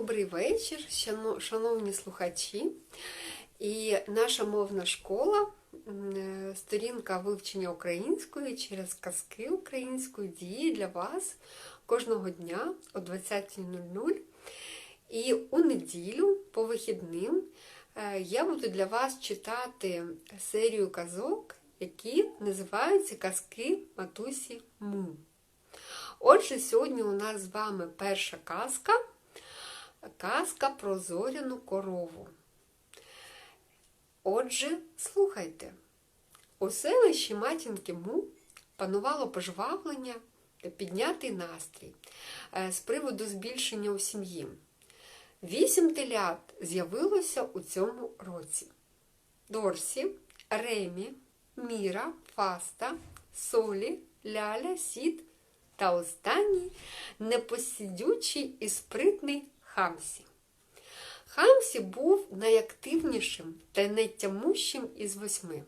Добрий вечір, шановні слухачі. І наша мовна школа, е, сторінка вивчення української через казки української діє для вас кожного дня о 20.00. І у неділю по вихідним е, я буду для вас читати серію казок, які називаються Казки Матусі Му. Отже, сьогодні у нас з вами перша казка. Казка про зоряну корову. Отже, слухайте. У селищі матінки Му панувало пожвавлення та піднятий настрій е, з приводу збільшення у сім'ї. Вісім телят з'явилося у цьому році: Дорсі, Ремі, Міра, Фаста, Солі, Ляля, Сід та останній непосидючий і спритний Хамсі. Хамсі був найактивнішим та найтямущим із восьми.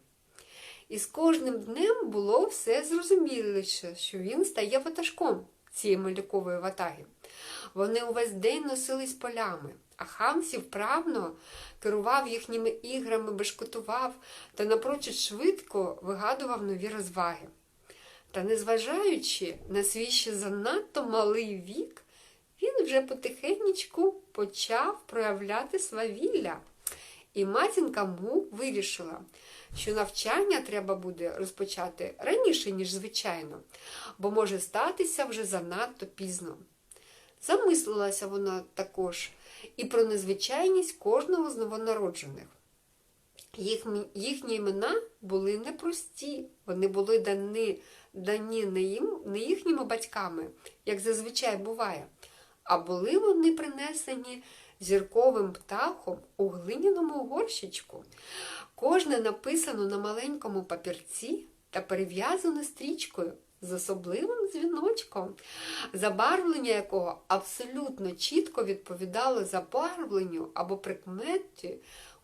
І з кожним днем було все зрозуміліше, що він стає ватажком цієї малюкової ватаги. Вони увесь день носились полями, а Хамсі вправно керував їхніми іграми, бешкотував та напрочуд швидко вигадував нові розваги. Та незважаючи на свій ще занадто малий вік, він вже потихеньку почав проявляти свавілля. І матінка му вирішила, що навчання треба буде розпочати раніше, ніж звичайно, бо може статися вже занадто пізно. Замислилася вона також і про незвичайність кожного з новонароджених. Їх, їхні імена були непрості, вони були дані, дані не, їм, не їхніми батьками, як зазвичай буває, а були вони принесені зірковим птахом у глиняному горщичку. Кожне написано на маленькому папірці та перев'язане стрічкою з особливим дзвіночком, забарвлення якого абсолютно чітко відповідало забарвленню або прикметі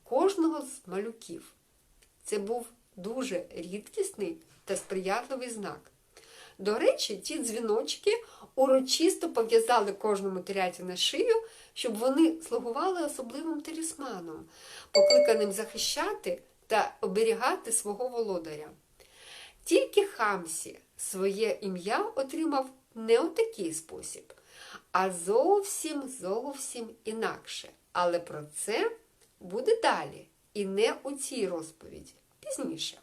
кожного з малюків. Це був дуже рідкісний та сприятливий знак. До речі, ті дзвіночки урочисто пов'язали кожному теляті на шию, щоб вони слугували особливим талісманом, покликаним захищати та оберігати свого володаря. Тільки Хамсі своє ім'я отримав не у такий спосіб, а зовсім зовсім інакше. Але про це буде далі і не у цій розповіді, пізніше.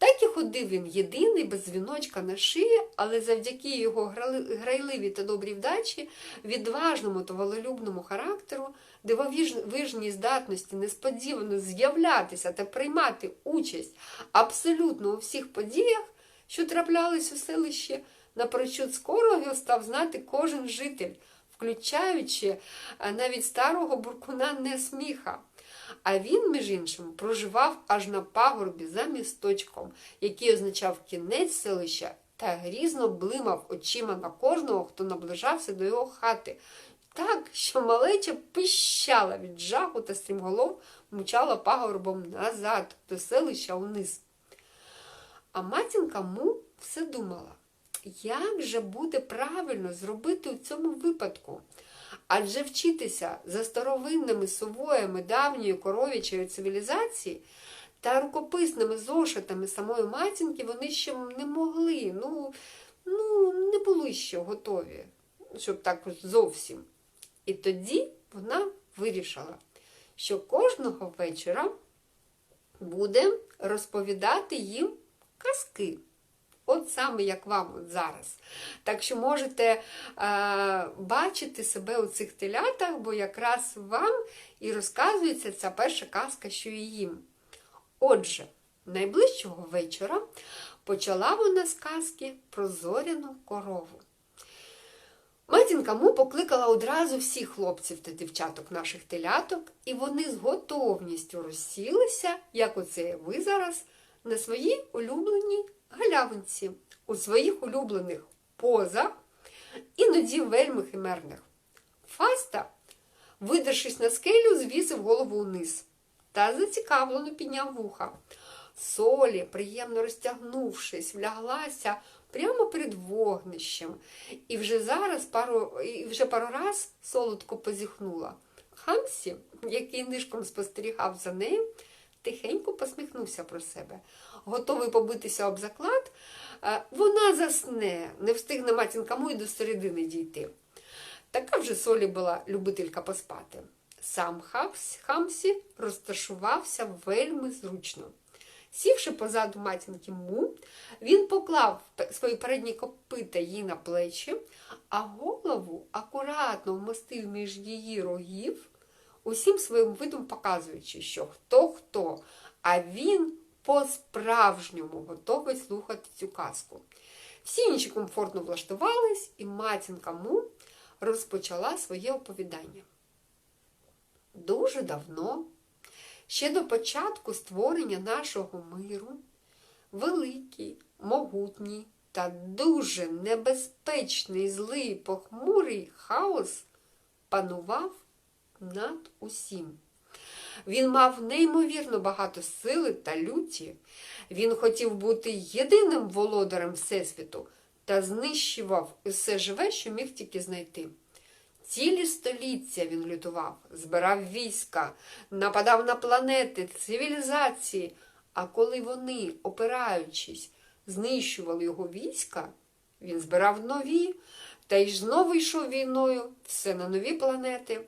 Так і ходив він єдиний, без дзвіночка на шиї, але завдяки його грайливій та добрій вдачі, відважному та волелюбному характеру, дивовижній здатності несподівано з'являтися та приймати участь абсолютно у всіх подіях, що траплялись у селищі, напрочуд скоро його став знати кожен житель, включаючи навіть старого буркуна Несміха. А він, між іншим, проживав аж на пагорбі за місточком, який означав кінець селища, та грізно блимав очима на кожного, хто наближався до його хати. Так, що малеча пищала від жаху та стрімголов мчала пагорбом назад до селища униз. А матінка му все думала, як же буде правильно зробити у цьому випадку? Адже вчитися за старовинними сувоями давньої коров'ячої цивілізації та рукописними зошитами самої матінки вони ще не могли, ну, ну, не були ще готові, щоб так зовсім. І тоді вона вирішила, що кожного вечора буде розповідати їм казки. От саме як вам от зараз. Так що можете е, бачити себе у цих телятах, бо якраз вам і розказується ця перша казка, що і їм. Отже, найближчого вечора почала вона з казки про зоряну корову. Матінка Му покликала одразу всіх хлопців та дівчаток наших теляток, і вони з готовністю розсілися, як оце ви зараз, на своїй улюбленій галявинці, у своїх улюблених позах, іноді вельми химерних. Фаста, видершись на скелю, звісив голову униз та зацікавлено підняв вуха. Солі, приємно розтягнувшись, вляглася прямо перед вогнищем, і вже зараз пару, і вже пару раз солодко позіхнула. Хамсі, який нишком спостерігав за нею, тихенько посміхнувся про себе. Готовий побитися об заклад, е, вона засне, не встигне матінка Му й до середини дійти. Така вже солі була любителька поспати. Сам Хавс- Хамсі розташувався вельми зручно. Сівши позаду матінки Му, він поклав свої передні копита їй на плечі, а голову акуратно вмостив між її рогів, усім своїм видом показуючи, що хто хто, а він по-справжньому готовий слухати цю казку. Всі інші комфортно влаштувались, і матінка Му розпочала своє оповідання. Дуже давно, ще до початку створення нашого миру, великий, могутній та дуже небезпечний злий похмурий хаос панував над усім. Він мав неймовірно багато сили та люті. Він хотів бути єдиним володарем Всесвіту та знищував усе живе, що міг тільки знайти. Цілі століття він лютував, збирав війська, нападав на планети, цивілізації. А коли вони, опираючись, знищували його війська, він збирав нові, та й знову йшов війною все на нові планети.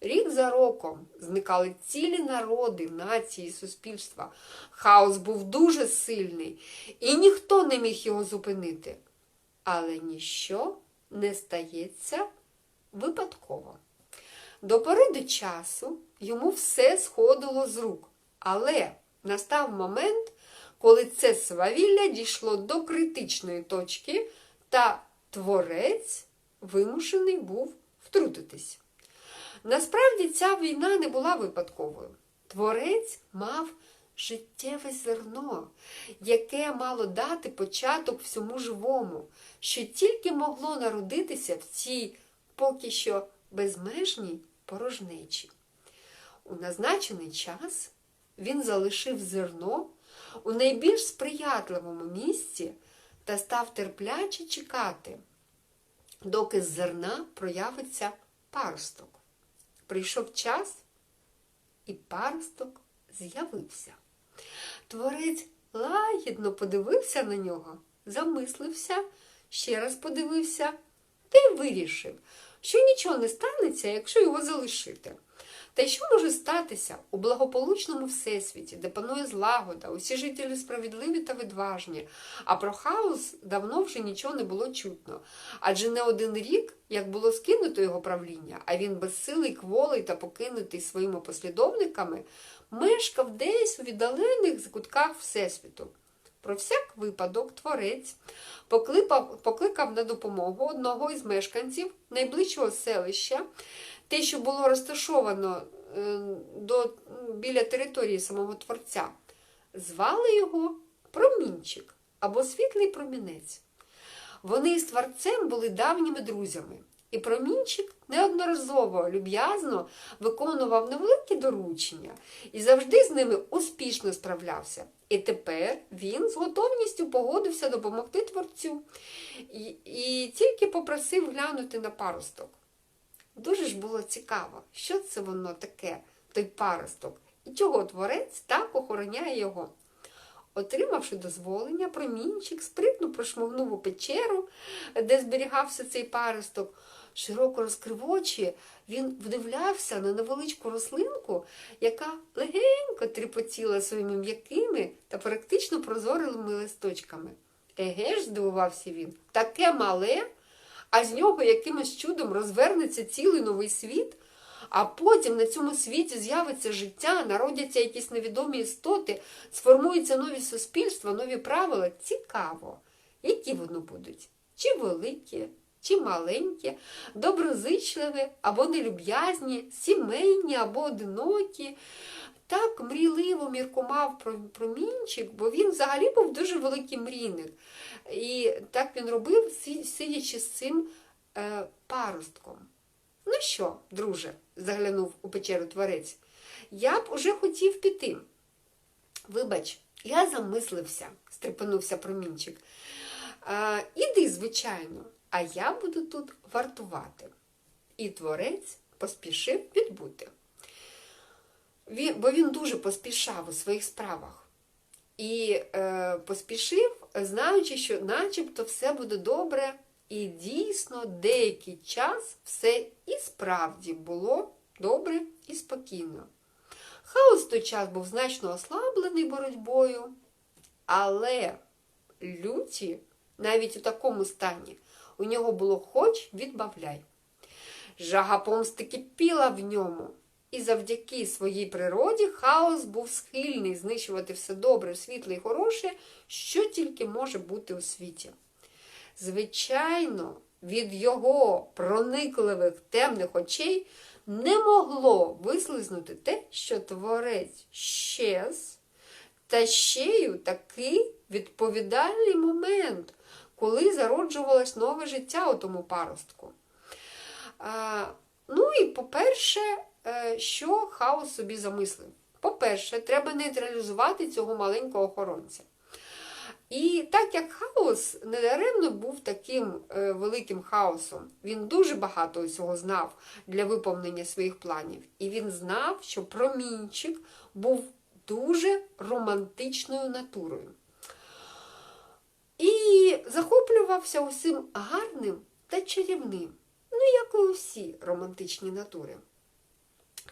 Рік за роком зникали цілі народи, нації, суспільства. Хаос був дуже сильний, і ніхто не міг його зупинити. Але ніщо не стається випадково. До пори до часу йому все сходило з рук, але настав момент, коли це свавілля дійшло до критичної точки, та творець вимушений був втрутитись. Насправді ця війна не була випадковою. Творець мав життєве зерно, яке мало дати початок всьому живому, що тільки могло народитися в цій поки що безмежній порожнечі. У назначений час він залишив зерно у найбільш сприятливому місці та став терпляче чекати, доки з зерна проявиться паросток. Прийшов час, і паросток з'явився. Творець лагідно подивився на нього, замислився, ще раз подивився та й вирішив, що нічого не станеться, якщо його залишити. Та й що може статися у благополучному всесвіті, де панує злагода, усі жителі справедливі та відважні, а про хаос давно вже нічого не було чутно. Адже не один рік, як було скинуто його правління, а він безсилий, кволий та покинутий своїми послідовниками, мешкав десь у віддалених закутках Всесвіту. Про всяк випадок творець покликав, покликав на допомогу одного із мешканців найближчого селища, те, що було розташовано е, до, біля території самого творця. Звали його Промінчик або Світлий Промінець. Вони з творцем були давніми друзями, і промінчик неодноразово люб'язно виконував невеликі доручення і завжди з ними успішно справлявся. І тепер він з готовністю погодився допомогти творцю і, і тільки попросив глянути на паросток. Дуже ж було цікаво, що це воно таке, той паросток, і чого творець так охороняє його. Отримавши дозволення, промінчик спритно прошмогнув у печеру, де зберігався цей паросток. Широко розкрив очі, він вдивлявся на невеличку рослинку, яка легенько тріпотіла своїми м'якими та практично прозорими листочками. Еге ж, здивувався він, таке мале, а з нього якимось чудом розвернеться цілий новий світ, а потім на цьому світі з'явиться життя, народяться якісь невідомі істоти, сформуються нові суспільства, нові правила. Цікаво, які вони будуть? Чи великі, чи маленькі, доброзичливі або нелюб'язні, сімейні або одинокі. Так мрійливо міркував промінчик, бо він взагалі був дуже великий мрійник. І так він робив, сидячи з цим е, паростком. Ну що, друже, заглянув у печеру творець, я б уже хотів піти. Вибач, я замислився, стрепенувся промінчик. А, Іди, звичайно, а я буду тут вартувати. І творець поспішив відбути. Він, бо він дуже поспішав у своїх справах. І е, поспішив, знаючи, що начебто все буде добре, і дійсно деякий час все і справді було добре і спокійно. Хаос той час був значно ослаблений боротьбою, але люті навіть у такому стані у нього було хоч відбавляй. Жага помсти кипіла в ньому, і завдяки своїй природі хаос був схильний знищувати все добре, світле і хороше, що тільки може бути у світі. Звичайно, від його проникливих темних очей не могло вислизнути те, що творець щез, та ще й у такий відповідальний момент, коли зароджувалось нове життя у тому паростку. А, ну і по-перше, що хаос собі замислив? По-перше, треба нейтралізувати цього маленького охоронця. І так як хаос недаремно був таким е, великим хаосом, він дуже багато усього знав для виповнення своїх планів. І він знав, що промінчик був дуже романтичною натурою. І захоплювався усім гарним та чарівним, ну, як і усі романтичні натури.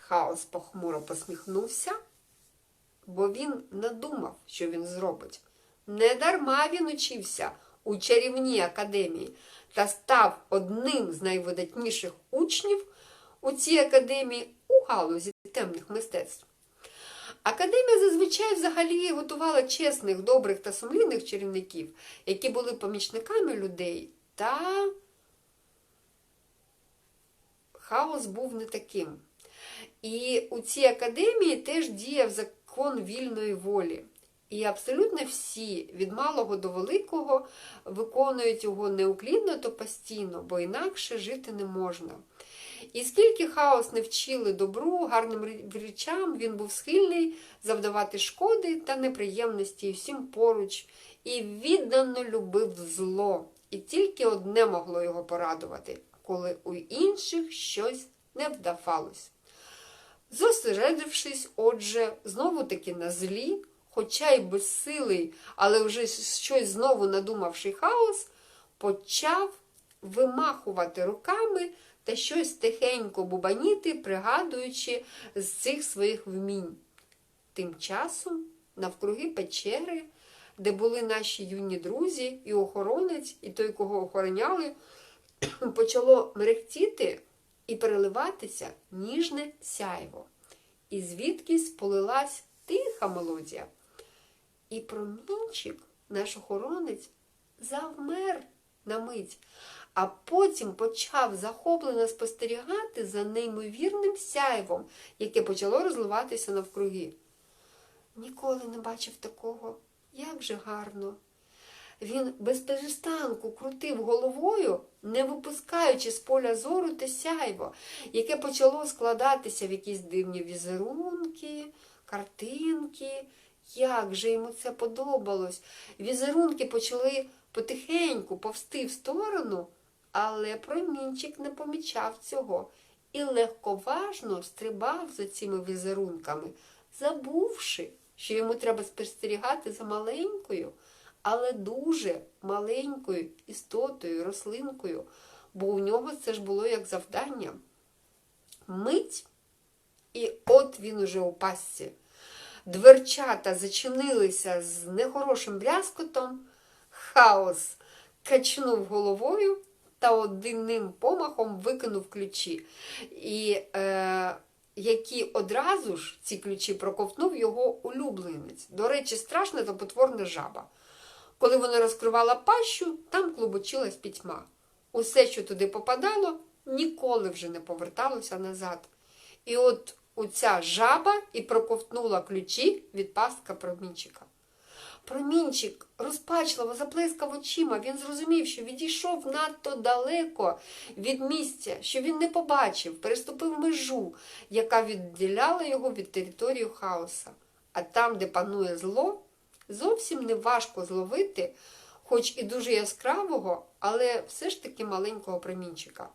Хаос похмуро посміхнувся, бо він надумав, що він зробить. Недарма він учився у чарівній академії та став одним з найвидатніших учнів у цій академії у галузі темних мистецтв. Академія зазвичай взагалі готувала чесних, добрих та сумлінних чарівників, які були помічниками людей, та хаос був не таким. І у цій академії теж діяв закон вільної волі. І абсолютно всі, від малого до великого, виконують його неуклінно то постійно, бо інакше жити не можна. І скільки хаос не вчили добру, гарним речам, він був схильний завдавати шкоди та неприємності всім поруч, і віддано любив зло. І тільки одне могло його порадувати, коли у інших щось не вдавалось. Зосередившись, отже, знову таки на злі, хоча й безсилий, але вже щось знову надумавши хаос, почав вимахувати руками та щось тихенько бубаніти, пригадуючи з цих своїх вмінь. Тим часом, навкруги печери, де були наші юні друзі, і охоронець, і той, кого охороняли, почало мерехтіти і переливатися ніжне сяйво. І звідкись полилась тиха мелодія. І промінчик, наш охоронець, завмер на мить, а потім почав захоплено спостерігати за неймовірним сяйвом, яке почало розливатися навкруги. Ніколи не бачив такого, як же гарно. Він без перестанку крутив головою, не випускаючи з поля зору те сяйво, яке почало складатися в якісь дивні візерунки, картинки. Як же йому це подобалось? Візерунки почали потихеньку повсти в сторону, але промінчик не помічав цього і легковажно стрибав за цими візерунками, забувши, що йому треба спостерігати за маленькою, але дуже маленькою істотою, рослинкою, бо у нього це ж було як завдання. Мить, і от він уже у пастці. Дверчата зачинилися з нехорошим брязкотом, хаос качнув головою та одним помахом викинув ключі, і е, які одразу ж ці ключі проковтнув його улюбленець. До речі, страшна та потворна жаба. Коли вона розкривала пащу, там клубочилась пітьма. Усе, що туди попадало, ніколи вже не поверталося назад. І от оця жаба і проковтнула ключі від пастка промінчика. Промінчик розпачливо заплескав очима. Він зрозумів, що відійшов надто далеко від місця, що він не побачив, переступив межу, яка відділяла його від території хаоса. А там, де панує зло, зовсім не важко зловити хоч і дуже яскравого, але все ж таки маленького промінчика.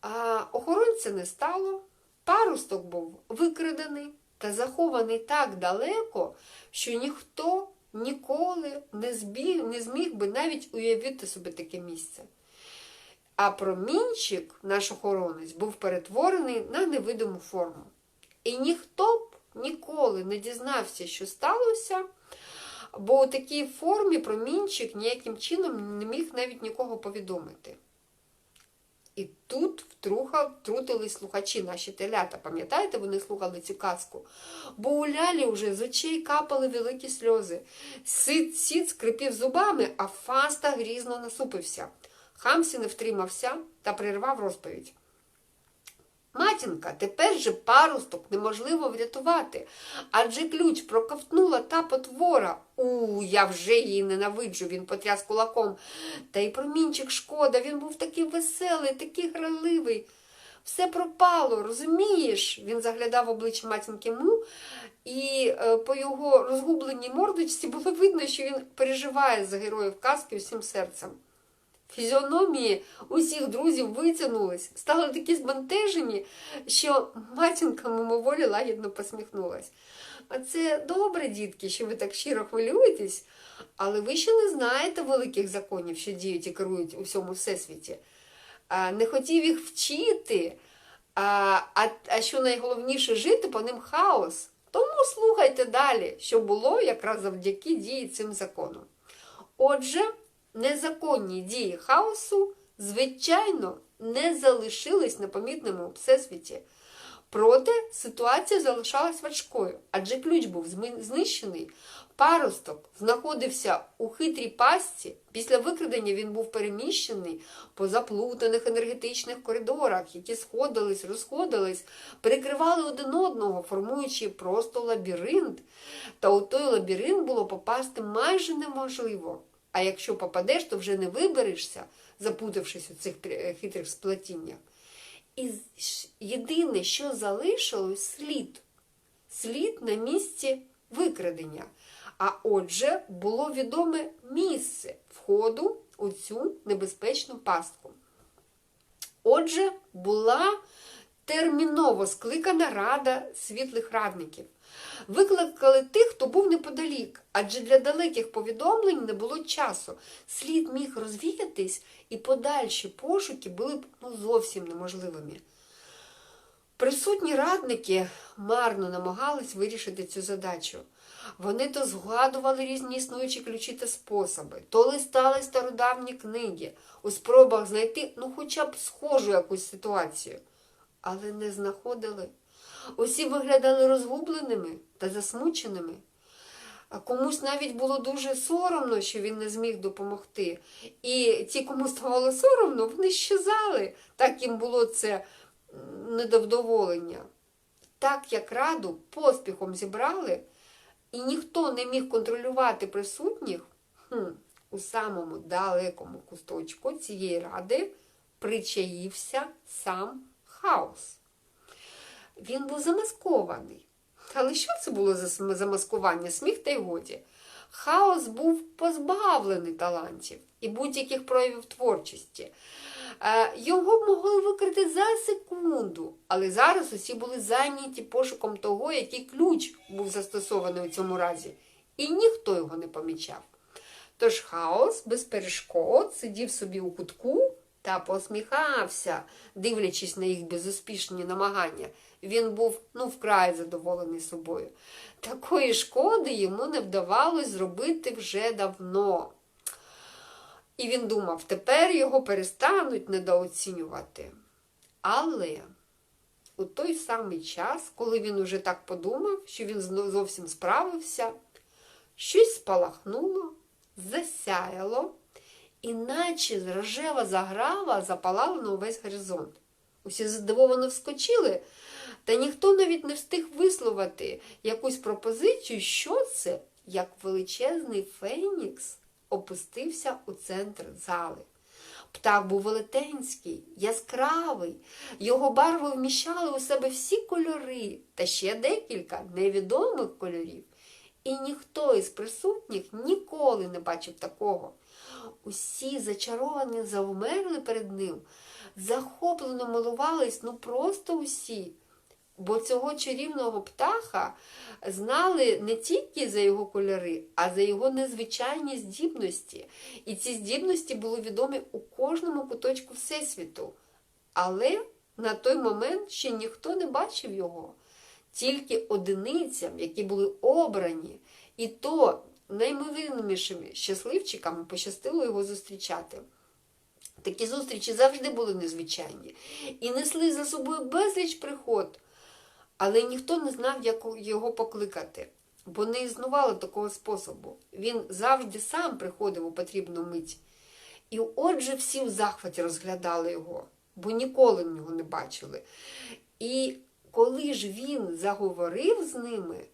А охоронця не стало, парусток був викрадений та захований так далеко, що ніхто ніколи не, збіг, не зміг би навіть уявити собі таке місце. А промінчик, наш охоронець, був перетворений на невидиму форму. І ніхто ніколи не дізнався, що сталося, бо у такій формі промінчик ніяким чином не міг навіть нікого повідомити. І тут втрутились слухачі, наші телята. Пам'ятаєте, вони слухали цю казку? Бо у лялі вже з очей капали великі сльози. Сид сід скрипів зубами, а фаста грізно насупився. Хамсі не втримався та прервав розповідь. Матінка, тепер же парусток неможливо врятувати, адже ключ проковтнула та потвора. У, я вже її ненавиджу, він потряс кулаком. Та й промінчик шкода, він був такий веселий, такий граливий. Все пропало, розумієш? Він заглядав обличчя матінки Му, і е, по його розгубленій мордочці було видно, що він переживає за героїв казки усім серцем. Фізіономії усіх друзів витягнулись, стали такі збентежені, що матінка мимоволі лагідно посміхнулась. А це добре, дітки, що ви так щиро хвилюєтесь, але ви ще не знаєте великих законів, що діють і керують у всьому всесвіті. Не хотів їх вчити, а, а, а що найголовніше жити по ним хаос. Тому слухайте далі, що було якраз завдяки дії цим законам. Отже, незаконні дії хаосу, звичайно, не залишились непомітними у всесвіті. Проте ситуація залишалась важкою, адже ключ був знищений. Паросток знаходився у хитрій пастці. Після викрадення він був переміщений по заплутаних енергетичних коридорах, які сходились, розходились, перекривали один одного, формуючи просто лабіринт. Та у той лабіринт було попасти майже неможливо. А якщо попадеш, то вже не виберешся, запутавшись у цих е, хитрих сплетіннях. І єдине, що залишилось, слід. Слід на місці викрадення. А отже, було відоме місце входу у цю небезпечну пастку. Отже, була терміново скликана рада світлих радників. Викликали тих, хто був неподалік, адже для далеких повідомлень не було часу. Слід міг розвіятись, і подальші пошуки були б ну, зовсім неможливими. Присутні радники марно намагались вирішити цю задачу. Вони то згадували різні існуючі ключі та способи, то листали стародавні книги у спробах знайти ну хоча б схожу якусь ситуацію, але не знаходили. Усі виглядали розгубленими та засмученими. Комусь навіть було дуже соромно, що він не зміг допомогти. І ті, кому ставало соромно, вони щезали. Так їм було це недовдоволення. Так як раду поспіхом зібрали, і ніхто не міг контролювати присутніх, хм, у самому далекому кусточку цієї ради причаївся сам хаос. Він був замаскований. Але що це було за замаскування? Сміх та й годі. Хаос був позбавлений талантів і будь-яких проявів творчості. Е, Його могли викрити за секунду, але зараз усі були зайняті пошуком того, який ключ був застосований у цьому разі, і ніхто його не помічав. Тож хаос без перешкод сидів собі у кутку та посміхався, дивлячись на їх безуспішні намагання. Він був ну вкрай задоволений собою. Такої шкоди йому не вдавалось зробити вже давно. І він думав, тепер його перестануть недооцінювати. Але у той самий час, коли він уже так подумав, що він зовсім справився, щось спалахнуло, засяяло, і наче рожева заграва запалала на увесь горизонт. Усі здивовано вскочили, та ніхто навіть не встиг висловити якусь пропозицію, що це, як величезний фенікс опустився у центр зали. Птах був велетенський, яскравий, його барви вміщали у себе всі кольори та ще декілька невідомих кольорів. І ніхто із присутніх ніколи не бачив такого. Усі зачаровані завмерли перед ним, захоплено милувались, ну просто усі. Бо цього чарівного птаха знали не тільки за його кольори, а за його незвичайні здібності. І ці здібності були відомі у кожному куточку Всесвіту. Але на той момент ще ніхто не бачив його. Тільки одиницям, які були обрані, і то наймовірнішими щасливчиками пощастило його зустрічати. Такі зустрічі завжди були незвичайні і несли за собою безліч приход, але ніхто не знав, як його покликати, бо не існувало такого способу. Він завжди сам приходив у потрібну мить. І отже, всі в захваті розглядали його, бо ніколи його не бачили. І коли ж він заговорив з ними,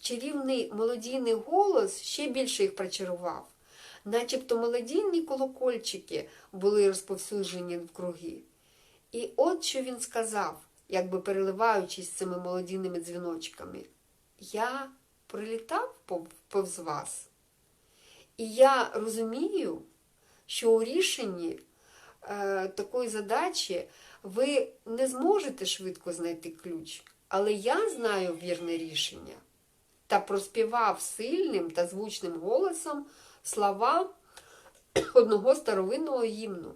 чарівний молодійний голос ще більше їх причарував. Начебто молодійні колокольчики були розповсюджені в круги. І от що він сказав, якби переливаючись цими молодійними дзвіночками. Я прилітав повз вас. І я розумію, що у рішенні е, такої задачі ви не зможете швидко знайти ключ, але я знаю вірне рішення та проспівав сильним та звучним голосом слова одного старовинного гімну.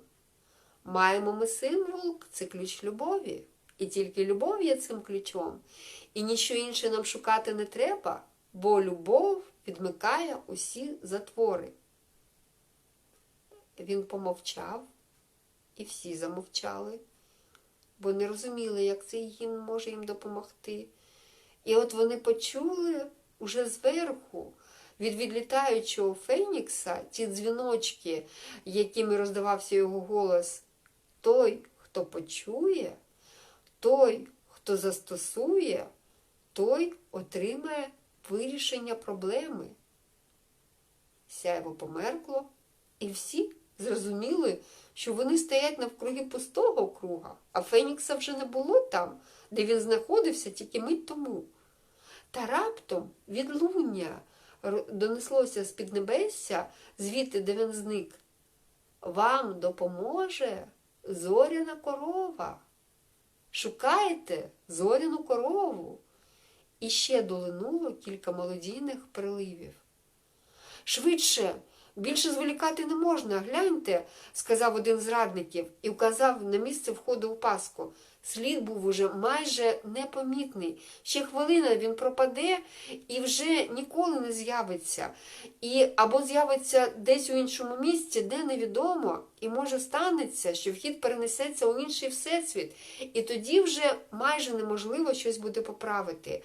Маємо ми символ, це ключ любові, і тільки любов є цим ключом, і нічого інше нам шукати не треба, бо любов відмикає усі затвори. Він помовчав, і всі замовчали, бо не розуміли, як цей гімн може їм допомогти. І от вони почули уже зверху від відлітаючого Фенікса ті дзвіночки, якими роздавався його голос, той, хто почує, той, хто застосує, той отримає вирішення проблеми. Сяйво померкло, і всі зрозуміли, що вони стоять навкруги пустого круга, а Фенікса вже не було там, де він знаходився тільки мить тому. Та раптом відлуння донеслося з під небесся, звідти, де він зник. Вам допоможе зоряна корова. Шукайте зоряну корову. І ще долинуло кілька молодійних приливів. Швидше, більше зволікати не можна, гляньте, сказав один з радників і вказав на місце входу у паску. Слід був уже майже непомітний. Ще хвилина він пропаде і вже ніколи не з'явиться. І Або з'явиться десь у іншому місці, де невідомо, і може станеться, що вхід перенесеться у інший всесвіт. І тоді вже майже неможливо щось буде поправити.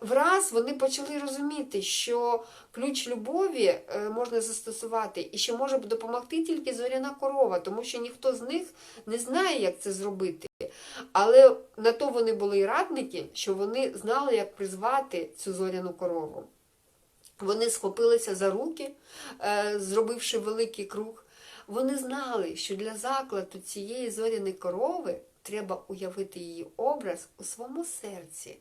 Враз вони почали розуміти, що ключ любові е, можна застосувати і що може допомогти тільки зоряна корова, тому що ніхто з них не знає, як це зробити. Але на то вони були і радники, що вони знали, як призвати цю зоряну корову. Вони схопилися за руки, е, зробивши великий круг. Вони знали, що для закладу цієї зоряної корови треба уявити її образ у своєму серці.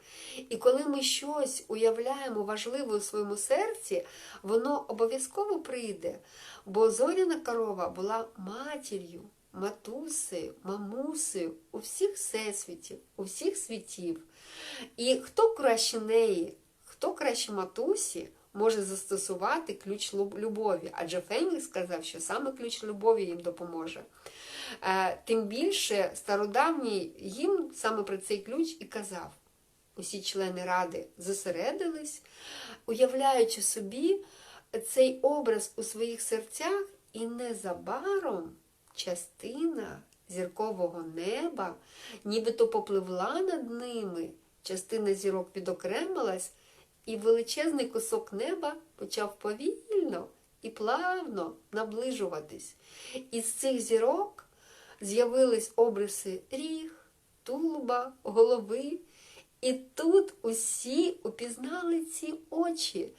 І коли ми щось уявляємо важливе у своєму серці, воно обов'язково прийде. Бо зоряна корова була матір'ю, матусею, мамусею у всіх всесвітів, у всіх світів. І хто краще неї, хто краще матусі, може застосувати ключ любові. Адже Фенікс сказав, що саме ключ любові їм допоможе. Е, тим більше стародавній гімн саме про цей ключ і казав. Усі члени ради зосередились, уявляючи собі цей образ у своїх серцях, і незабаром частина зіркового неба нібито попливла над ними, частина зірок відокремилась, і величезний кусок неба почав повільно і плавно наближуватись. Із цих зірок з'явились обриси ріг, тулуба, голови. І тут усі упізнали ці очі,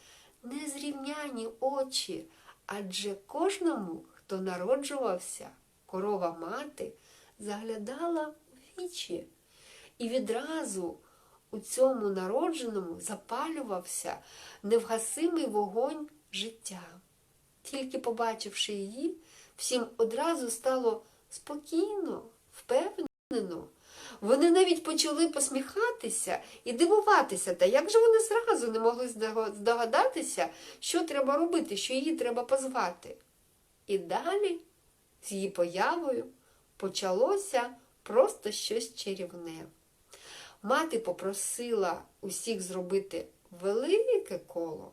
незрівняні очі, адже кожному, хто народжувався, корова мати, заглядала у вічі. І відразу у цьому народженому запалювався невгасимий вогонь життя. Тільки побачивши її, всім одразу стало спокійно, впевнено. Вони навіть почали посміхатися і дивуватися, та як же вони зразу не могли здогадатися, що треба робити, що її треба позвати. І далі з її появою почалося просто щось чарівне. Мати попросила усіх зробити велике коло,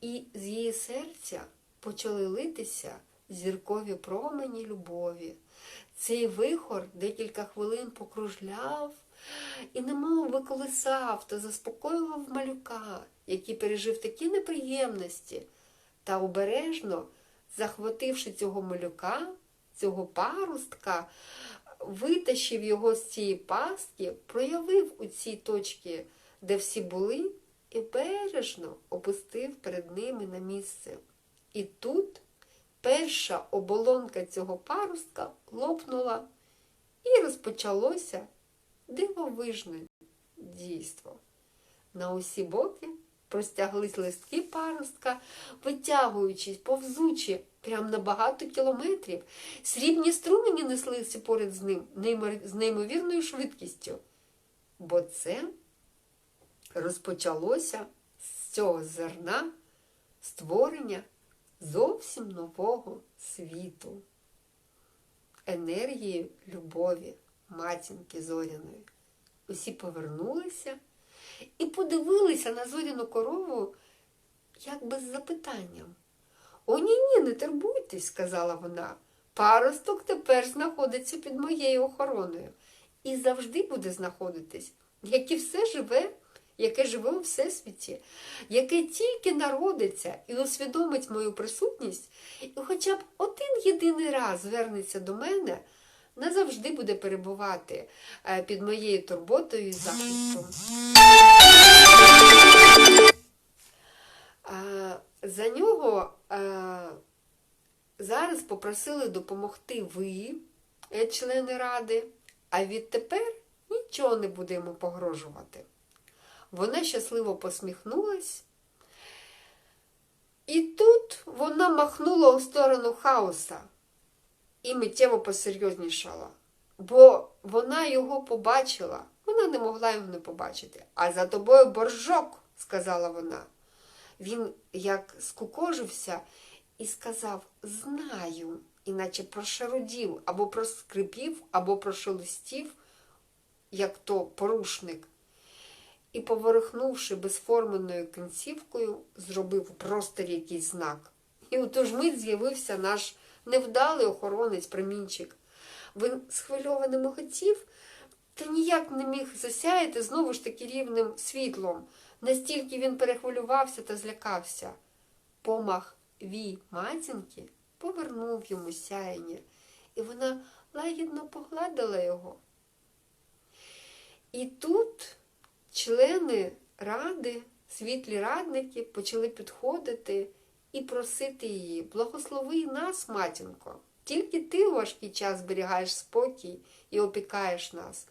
і з її серця почали литися зіркові промені любові. Цей вихор декілька хвилин покружляв і немов би колисав та заспокоював малюка, який пережив такі неприємності, та обережно, захвативши цього малюка, цього паростка, витащив його з цієї пастки, проявив у цій точці, де всі були, і бережно опустив перед ними на місце. І тут перша оболонка цього паростка лопнула, і розпочалося дивовижне дійство. На усі боки простяглись листки паростка, витягуючись, повзучи прямо на багато кілометрів. Срібні струмені неслися поряд з ним з неймовірною швидкістю. Бо це розпочалося з цього зерна створення зовсім нового світу, енергії любові матінки зоряної. Усі повернулися і подивилися на зоряну корову як би з запитанням. О, ні, ні, не турбуйтесь, сказала вона. Паросток тепер знаходиться під моєю охороною і завжди буде знаходитись, як і все живе, яке живе у всесвіті, яке тільки народиться і усвідомить мою присутність, і хоча б один єдиний раз звернеться до мене, назавжди буде перебувати е, під моєю турботою і захистом. За нього е, зараз попросили допомогти ви, е, члени ради, а відтепер нічого не буде йому погрожувати. Вона щасливо посміхнулась. І тут вона махнула у сторону хаоса і миттєво посерйознішала, бо вона його побачила, вона не могла його не побачити. А за тобою боржок, сказала вона. Він як скукожився і сказав знаю, іначе прошарудів, або проскрипів, або прошелестів, як то порушник. І, поворухнувши безформеною кінцівкою, зробив у просторі якийсь знак. І у ту ж мить з'явився наш невдалий охоронець промінчик. Він схвильований миготів, та ніяк не міг засяяти знову ж таки рівним світлом. Настільки він перехвилювався та злякався. Помах вій матінки повернув йому сяєння, і вона лагідно погладила його. І тут члени ради, світлі радники почали підходити і просити її, благослови нас, матінко. Тільки ти у важкий час зберігаєш спокій і опікаєш нас.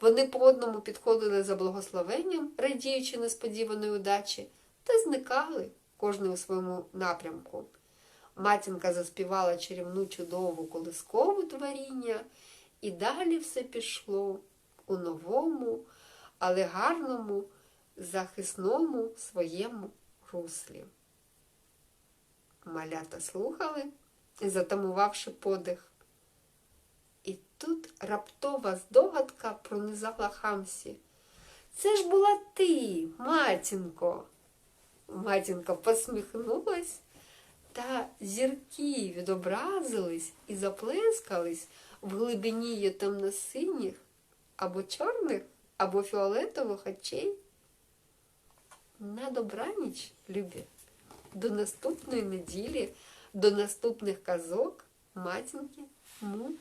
Вони по одному підходили за благословенням, радіючи несподіваної удачі, та зникали кожний у своєму напрямку. Матінка заспівала чарівну чудову колискову творіння, і далі все пішло у новому, але гарному, захисному своєму руслі. Малята слухали, затамувавши подих. І тут раптова здогадка пронизала хамсі. Це ж була ти, матінко. Матінка посміхнулась, та зірки відобразились і заплескались в глибині її темно-синіх або чорних, або фіолетових очей. На добраніч, любі, до наступної неділі, до наступних казок матінки му.